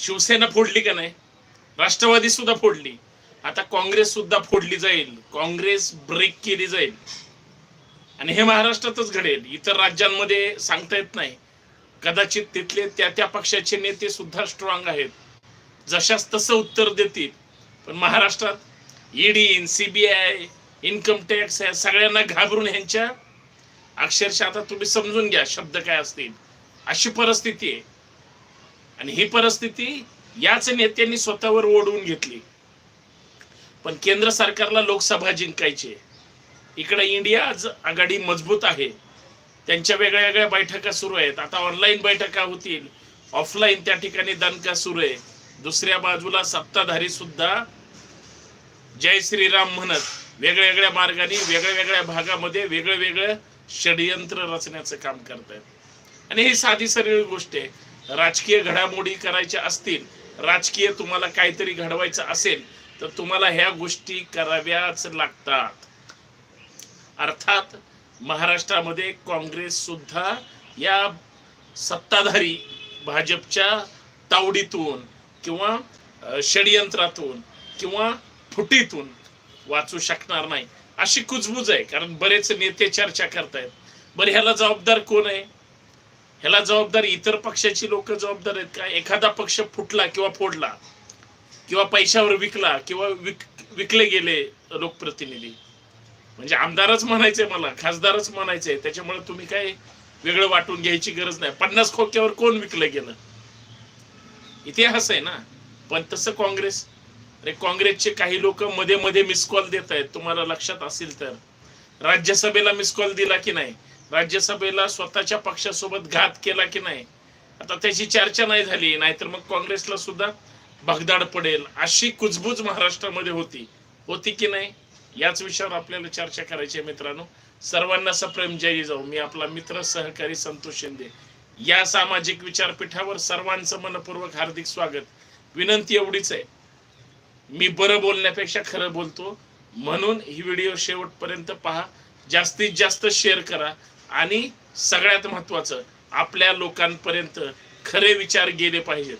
शिवसेना फोडली का नाही? राष्ट्रवादी सुद्धा फोडली. आता काँग्रेस सुद्धा फोडली जाईल. काँग्रेस ब्रेक केली जाईल. आणि हे महाराष्ट्रातच घडेल. इतर राज्यांमध्ये सांगता येत नाही. कदाचित तिथले त्या त्या पक्षाचे नेते सुद्धा स्ट्रॉंग आहेत. जशास तसं उत्तर देतील. पण महाराष्ट्रात ईडी सीबीआय इन्कम टॅक्स या सगळ्यांना घाबरून ह्यांच्या अक्षरशः आता तुम्ही समजून घ्या शब्द काय असतील. अशी परिस्थिती आहे. आणि ही परिस्थिती याच नेत्यांनी स्वतःवर ओढवून घेतली. पण केंद्र सरकारला लोकसभा जिंकायची इकडे इंडिया आज आघाडी मजबूत आहे. त्यांच्या वेगळ्या वेगळ्या बैठका सुरू आहेत. आता ऑनलाईन बैठका होतील. ऑफलाईन त्या ठिकाणी दणका सुरू आहे. दुसऱ्या बाजूला सत्ताधारी सुद्धा जय श्रीराम म्हणत वेगळ्या वेगळ्या मार्गाने वेगळ्या वेगळ्या भागामध्ये वेगळं वेगळं षडयंत्र रचण्याचं काम करतायत. आणि ही साधी सरळ गोष्ट आहे. राजकीय घडामोडी करायच्या असतील राजकीय तुम्हाला काहीतरी घडवायचं असेल तर तुम्हाला ह्या गोष्टी कराव्याच लागतात. अर्थात महाराष्ट्रामध्ये काँग्रेस सुद्धा या सत्ताधारी भाजपच्या तावडीतून किंवा षडयंत्रातून किंवा फुटीतून वाचू शकणार नाही. अशी कुजबूज आहे कारण बरेच नेते चर्चा करतायत. बरं ह्याला जबाबदार कोण आहे? ह्याला जबाबदार इतर पक्षाची लोक जबाबदार आहेत का? एखादा पक्ष फुटला किंवा फोडला किंवा पैशावर विकला किंवा विक विकले गेले लोकप्रतिनिधी. म्हणजे आमदारच म्हणायचंय मला खासदारच म्हणायचंय. त्याच्यामुळे तुम्ही काय वेगळं वाटून घ्यायची गरज नाही. पन्नास खोक्यावर कोण विकलं गेलं? इतिहास आहे ना. पण तसं काँग्रेस अरे काँग्रेसचे काही लोक मध्ये मध्ये मिस कॉल देत आहेत तुम्हाला लक्षात असेल तर. राज्यसभेला मिस कॉल दिला की नाही? राज्यसभेला स्वतःच्या पक्षासोबत घात केला की नाही? आता त्याची चर्चा नाही झाली नाहीतर मग काँग्रेसला सुद्धा भगदाड पडेल अशी कुजबूज महाराष्ट्रामध्ये होती. होती की नाही? याच विषयावर आपल्याला चर्चा करायची आहे मित्रांनो. सर्वांना सप्रेम जय जाऊ मी आपला मित्र सहकारी संतोष शिंदे. या सामाजिक विचारपीठावर सर्वांचं मनपूर्वक हार्दिक स्वागत. विनंती एवढीच आहे. मी बरं बोलण्यापेक्षा खरं बोलतो. म्हणून ही व्हिडिओ शेवटपर्यंत पहा. जास्तीत जास्त शेअर करा. आणि सगळ्यात महत्वाचं आपल्या लोकांपर्यंत खरे विचार गेले पाहिजेत.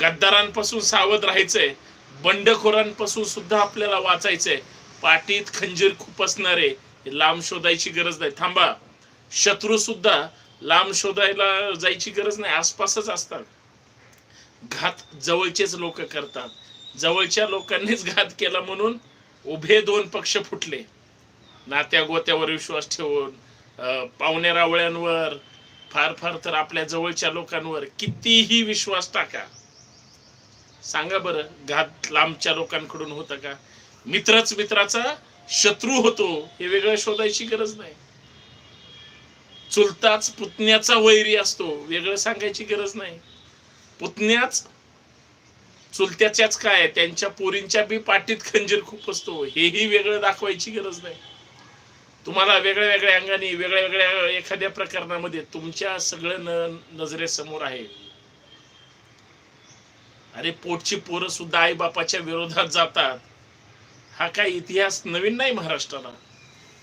गद्दारांपासून सावध राहायचंय बंडखोरांपासून सुद्धा आपल्याला वाचायचंय. पाठीत खंजीर खुपसणारे लांब शोधायची गरज नाही. थांबा. शत्रू सुद्धा लांब शोधायला जायची गरज नाही आसपासच असतात. घात जवळचेच लोक करतात. जवळच्या लोकांनीच घात केला म्हणून उभे दोन पक्ष फुटले. नात्या गोत्यावर विश्वास ठेवून अं, पाहुण्या रावळ्यांवर फार फार तर आपल्या जवळच्या लोकांवर कितीही विश्वास टाका. सांगा बरं घात लांबच्या लोकांकडून होतं का? मित्रच मित्राचा शत्रू होतो हे वेगळं शोधायची गरज नाही. चुलताच पुतण्याचा वैरी असतो वेगळं सांगायची गरज नाही. पुतण्याच चुलत्याच्याच काय त्यांच्या पोरींच्या बी पाठीत खंजीर खूप असतो हेही वेगळं दाखवायची गरज नाही. तुम्हाला वेगळ्या वेगळ्या अंगाने वेगळ्या वेगळ्या एखाद्या प्रकरणामध्ये तुमच्या सगळं न नजरेसमोर आहे. अरे पोटची पोरं सुद्धा आई बापाच्या विरोधात जातात. हा काय इतिहास नवीन नाही महाराष्ट्राला?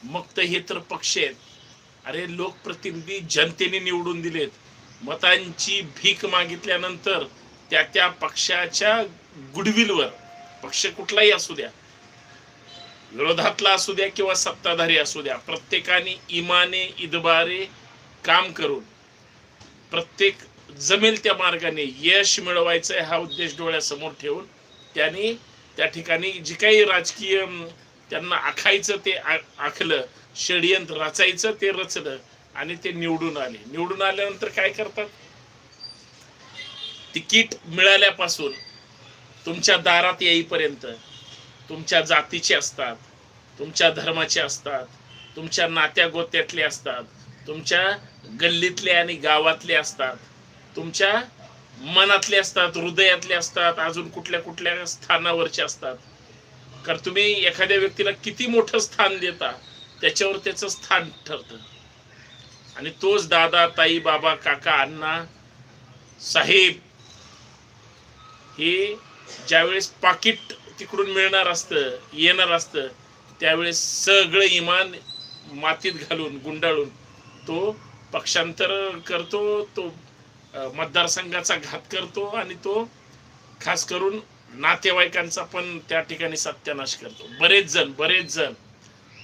मग तर हे तर पक्ष आहेत. अरे लोकप्रतिनिधी जनतेने निवडून दिलेत. मतांची भीक मागितल्यानंतर त्या त्या पक्षाच्या गुडविलवर पक्ष कुठलाही असू द्या विरोधातला असू द्या किंवा सत्ताधारी असू द्या प्रत्येकाने इमाने इदबारे काम करून प्रत्येक जमेल त्या मार्गाने यश मिळवायचं हा उद्देश डोळ्यासमोर ठेवून त्यांनी त्या ठिकाणी जी काही राजकीय त्यांना आखायचं ते आखलं षडयंत्र रचायचं ते रचलं आणि ते निवडून आले. निवडून आल्यानंतर काय करतात? तिकीट मिळाल्यापासून तुमच्या दारात येईपर्यंत तुमच्या जातीचे असतात तुमच्या धर्माचे असतात तुमच्या नात्या गोत्यातले असतात तुमच्या गल्लीतले आणि गावातले असतात तुमच्या मनातले असतात हृदयातले असतात अजून कुठल्या कुठल्या स्थानावरचे असतात. कारण तुम्ही एखाद्या व्यक्तीला किती मोठं स्थान देता त्याच्यावर त्याचं स्थान ठरतं. आणि तोच दादा ताई बाबा काका अण्णा साहेब हे ज्यावेळेस पाकिट तिकडून मिळणार असतं येणार असतं त्यावेळेस सगळं इमान मातीत घालून गुंडाळून तो पक्षांतर करतो तो मतदारसंघाचा घात करतो आणि तो खास करून नातेवाईकांचा पण त्या ठिकाणी सत्यानाश करतो. बरेच जण बरेच जण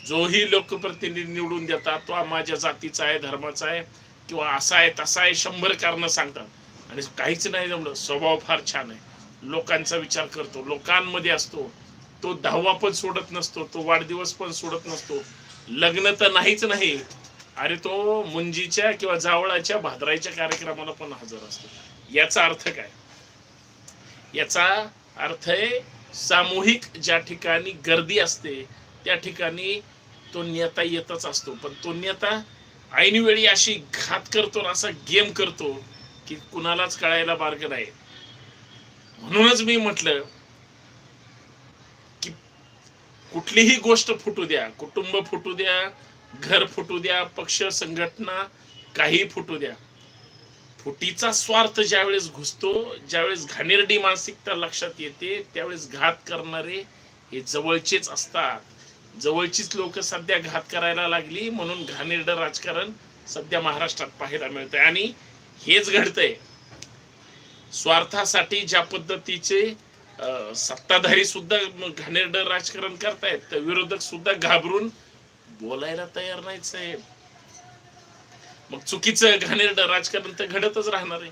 जोही लोकप्रतिनिधी निवडून देतात तो माझ्या जातीचा आहे धर्माचा आहे किंवा असा आहे तसा आहे शंभर कारणं सांगतात. आणि काहीच नाही जमलं स्वभाव फार छान आहे. लोकांचा विचार करतो लोकांमध्ये असतो तो दहावा पण सोडत नसतो तो वाढदिवस पण सोडत नसतो. लग्न तर नाहीच नाही. अरे तो मुंजीच्या किंवा जावळाच्या भादराईच्या कार्यक्रमाला पण हजर असतो. याचा अर्थ काय? याचा अर्थ आहे सामूहिक ज्या ठिकाणी गर्दी असते त्या ठिकाणी तो नेता येतच असतो. पण तो नेता ऐनवेळी अशी घात करतो ना असा गेम करतो की कुणालाच कळायला मार्ग नाही. म्हणूनच मी म्हटलं कुठलीही गोष्ट फुटू द्या. कुटुंब फुटू द्या घर फुटू द्या पक्ष संघटना काही फुटू द्या. फुटीचा स्वार्थ ज्यावेळेस घुसतो ज्यावेळेस घाणेरडी मानसिकता लक्षात येते त्यावेळेस घात करणारे हे जवळचेच असतात. जवळचीच लोक सध्या घात करायला लागली म्हणून घाणेरडं राजकारण सध्या महाराष्ट्रात पाहायला मिळतंय. आणि हेच घडतंय. स्वार्थासाठी ज्या पद्धतीचे सत्ताधारी सुद्धा घाणेरडं राजकारण करतायत. तर विरोधक सुद्धा घाबरून बोलायला तयार नाहीत साहेब. मग चुकीचं घाणेरडं राजकारण तर घडतच राहणार आहे.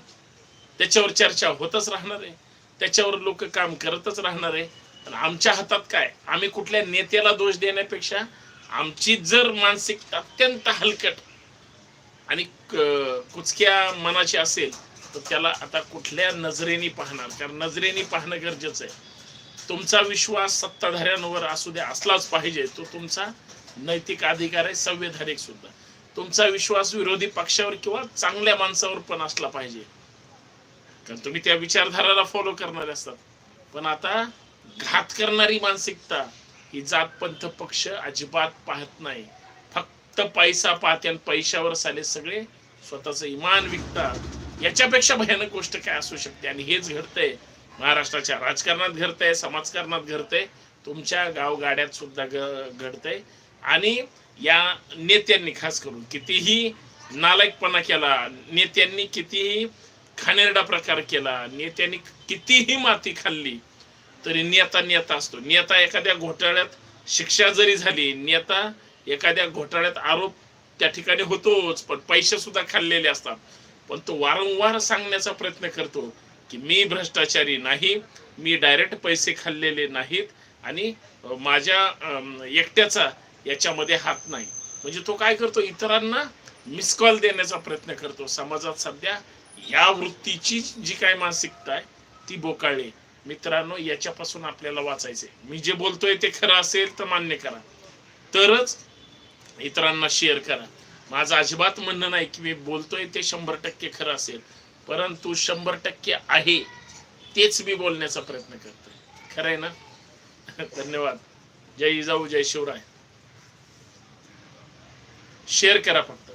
त्याच्यावर चर्चा होतच राहणार आहे. त्याच्यावर लोक काम करतच राहणार आहे. पण आमच्या हातात काय? आम्ही कुठल्या नेत्याला दोष देण्यापेक्षा आमची जर मानसिकता अत्यंत हलकट आणि कुचक्या मनाची असेल तर त्याला आता कुठल्या नजरेने पाहणार? त्या नजरेने पाहणं गरजेचं आहे. तुमचा विश्वास सत्ताधाऱ्यांवर असू द्या असलाच पाहिजे तो तुमचा नैतिक अधिकार आहे संवैधानिक सुद्धा. तुमचा विश्वास विरोधी पक्षावर किंवा चांगल्या माणसावर पण असला पाहिजे. कारण तुम्ही त्या विचारधाराला फॉलो करणारे असतात. पण आता घात करणारी मानसिकता ही जात पंथ पक्ष अजिबात पाहत नाही. फक्त पैसा पाहते आणि पैशावर साले सगळे स्वतःचं इमान विकतात. याच्यापेक्षा भयानक गोष्ट काय असू शकते? आणि हेच घडतंय. महाराष्ट्राच्या राजकारणात घडतंय समाजकारणात घडतंय. तुमच्या गावगाड्यात सुद्धा घडतंय. आणि या नेत्यांनी खास करून कितीही नालायकपणा केला नेत्यांनी कितीही खानेरडा प्रकार केला नेत्यांनी कितीही माती खाल्ली तरी नेता नेता असतो. नेता एखाद्या घोटाळ्यात शिक्षा जरी झाली नेता एखाद्या घोटाळ्यात आरोप त्या ठिकाणी होतोच पण पैसे सुद्धा खाल्लेले असतात. पण तो वारंवार सांगण्याचा प्रयत्न करतो की मी भ्रष्टाचारी नाही मी डायरेक्ट पैसे खाल्लेले नाहीत आणि माझ्या एकट्याचा याच्यामध्ये हात नाही. म्हणजे तो काय करतो इतरांना मिस कॉल देण्याचा प्रयत्न करतो. समाजात सध्या या वृत्तीची जी काय मानसिकता आहे ती बोकाळली. मित्रांनो याच्यापासून आपल्याला वाचायचे मी जे बोलतोय ते खरं असेल तर मान्य करा. तरच इतरांना शेअर करा. माझं अजिबात म्हणणं नाही की मी बोलतोय ते शंभर टक्के खरं असेल परंतु शंभर टक्के आहे तेच मी बोलण्याचा प्रयत्न करतोय. खरं आहे ना? धन्यवाद. जय जिजाऊ जय शिवराय. शेअर करा फक्त.